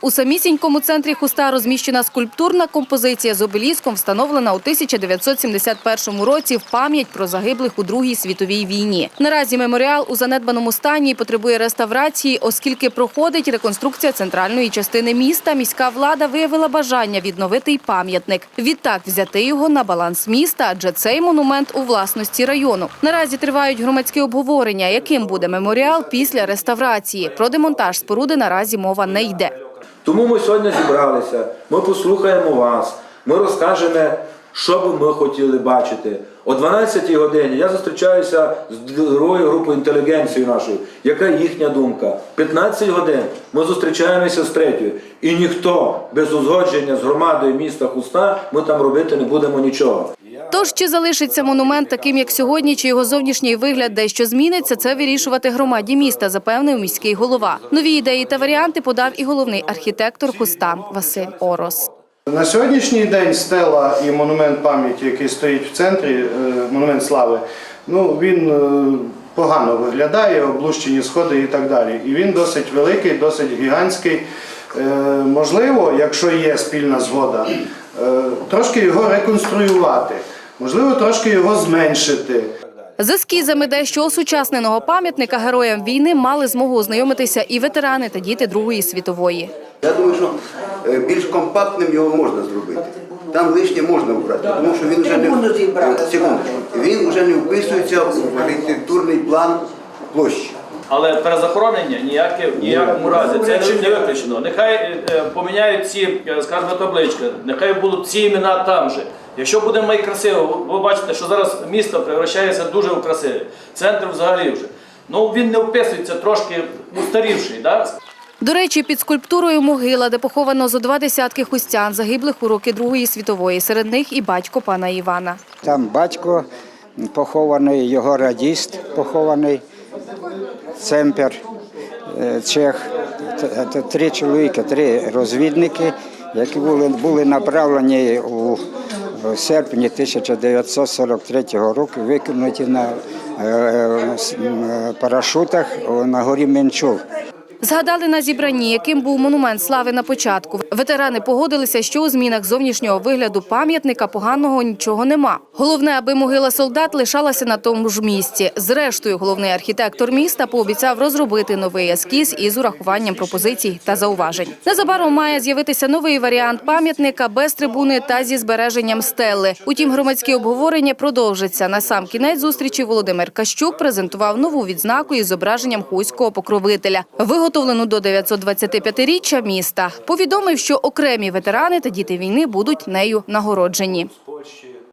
У самісінькому центрі Хуста розміщена скульптурна композиція з обеліском, встановлена у 1971 році в пам'ять про загиблих у Другій світовій війні. Наразі меморіал у занедбаному стані потребує реставрації, оскільки проходить реконструкція центральної частини міста. Міська влада виявила бажання відновити й пам'ятник. Відтак взяти його на баланс міста, адже цей монумент у власності району. Наразі тривають громадські обговорення, яким буде меморіал після реставрації. Про демонтаж споруди наразі мова не йде. Тому ми сьогодні зібралися, ми послухаємо вас, ми розкажемо, що би ми хотіли бачити. О 12 годині я зустрічаюся з другою групою інтелігенції нашої, яка їхня думка. 15 годин ми зустрічаємося з третьою. І ніхто без узгодження з громадою міста Хуста ми там робити не будемо нічого. Тож чи залишиться монумент таким, як сьогодні, чи його зовнішній вигляд дещо зміниться, це вирішувати громаді міста, запевнив міський голова. Нові ідеї та варіанти подав і головний архітектор Хуста Василь Орос. На сьогоднішній день стела і монумент пам'яті, який стоїть в центрі, е, монумент слави, ну він е, погано виглядає, облущені сходи і так далі. І він досить великий, досить гігантський. Е, Можливо, якщо є спільна згода, трошки його реконструювати, можливо, трошки його зменшити. З ескізами дещо осучасненого пам'ятника героям війни мали змогу ознайомитися і ветерани та діти Другої світової. Я думаю, що е, більш компактним його можна зробити. Там лишнє можна вбрати, тому що він вже не секундочку, він вже не вписується в архітектурний план площі. Але перезахоронення ніяке в ніякому разі це не- не виключено. Нехай е, е, поміняють ці, е, скажімо, таблички, нехай будуть ці імена там же. Якщо буде май красиво, ви ви бачите, що зараз місто превращається дуже в красиве. Центр взагалі вже. Ну він не вписується трошки устарівший. Да? До речі, під скульптурою могила, де поховано зо два десятки хустян, загиблих у роки Другої світової. Серед них і батько пана Івана. Там батько похований, його радіст похований, Цемпер, е, Чех, Т- т- три чоловіки, три розвідники, які були, були направлені у серпні 1943 року, викинуті на е, е, парашутах на горі Менчур. Згадали на зібранні, яким був монумент слави на початку. Ветерани погодилися, що у змінах зовнішнього вигляду пам'ятника поганого нічого нема. Головне, аби могила солдат лишалася на тому ж місці. Зрештою, головний архітектор міста пообіцяв розробити новий ескіз із урахуванням пропозицій та зауважень. Незабаром має з'явитися новий варіант пам'ятника без трибуни та зі збереженням стели. Утім, громадські обговорення продовжаться. На сам кінець зустрічі Володимир Кащук презентував нову відзнаку із зображенням хуського покровителя, виготовлену до 925-річчя міста. Повідомив, що окремі ветерани та діти війни будуть нею нагороджені.